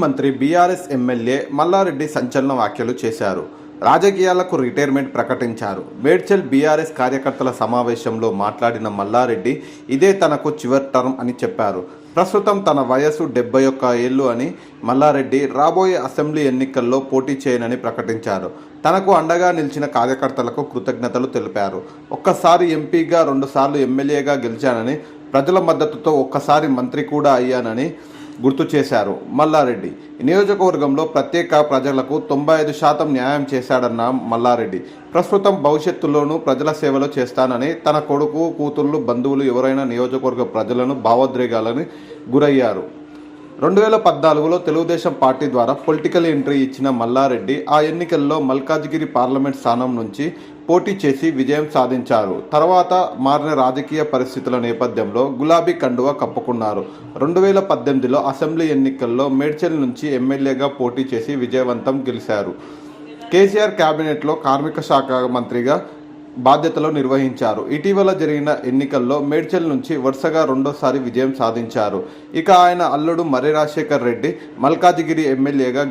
మంత్రి BRS MLA Mallareddy సంచలన వ్యాఖ్యలు చేశారు. రాజకీయాలకు రిటైర్మెంట్ ప్రకటించారు. మేడ్చల్ బీఆర్ఎస్ కార్యకర్తల సమావేశంలో మాట్లాడిన మల్లారెడ్డి ఇదే తనకు చివరి టర్మ్ అని చెప్పారు. ప్రస్తుతం తన వయసు డెబ్బై ఒక్క ఏళ్ళు అని మల్లారెడ్డి రాబోయే అసెంబ్లీ ఎన్నికల్లో పోటీ చేయనని ప్రకటించారు. తనకు అండగా నిలిచిన కార్యకర్తలకు కృతజ్ఞతలు తెలిపారు. ఒక్కసారి ఎంపీగా రెండుసార్లు ఎమ్మెల్యేగా గెలిచానని ప్రజల మద్దతుతో ఒక్కసారి మంత్రి కూడా అయ్యానని గుర్తు చేశారు. మల్లారెడ్డి నియోజకవర్గంలో ప్రత్యేక ప్రజలకు తొంభై ఐదు శాతం న్యాయం చేశాడన్న మల్లారెడ్డి. ప్రస్తుతం భవిష్యత్తులోనూ ప్రజల సేవలు చేస్తానని తన కొడుకు కూతుళ్ళు బంధువులు ఎవరైనా నియోజకవర్గ ప్రజలను భావోద్రేగాలని గురయ్యారు. రెండు వేల పద్నాలుగులో తెలుగుదేశం పార్టీ ద్వారా పొలిటికల్ ఎంట్రీ ఇచ్చిన మల్లారెడ్డి ఆ ఎన్నికల్లో మల్కాజ్గిరి పార్లమెంట్ స్థానం నుంచి పోటీ చేసి విజయం సాధించారు. తర్వాత మారిన రాజకీయ పరిస్థితుల నేపథ్యంలో గులాబీ కండువా కప్పుకున్నారు. రెండు వేల పద్దెనిమిదిలో అసెంబ్లీ ఎన్నికల్లో మేడ్చల్ నుంచి ఎమ్మెల్యేగా పోటీ చేసి విజయవంతం గెలిచారు. కేసీఆర్ కేబినెట్లో కార్మిక శాఖ మంత్రిగా బాధ్యతలు నిర్వహించారు. ఇటీవల జరిగిన ఎన్నికల్లో మేడ్చల్ నుంచి వరుసగా రెండోసారి విజయం సాధించారు. ఇక ఆయన అల్లుడు మర్రి రాజశేఖర్ రెడ్డి మల్కాజిగిరి ఎమ్మెల్యేగా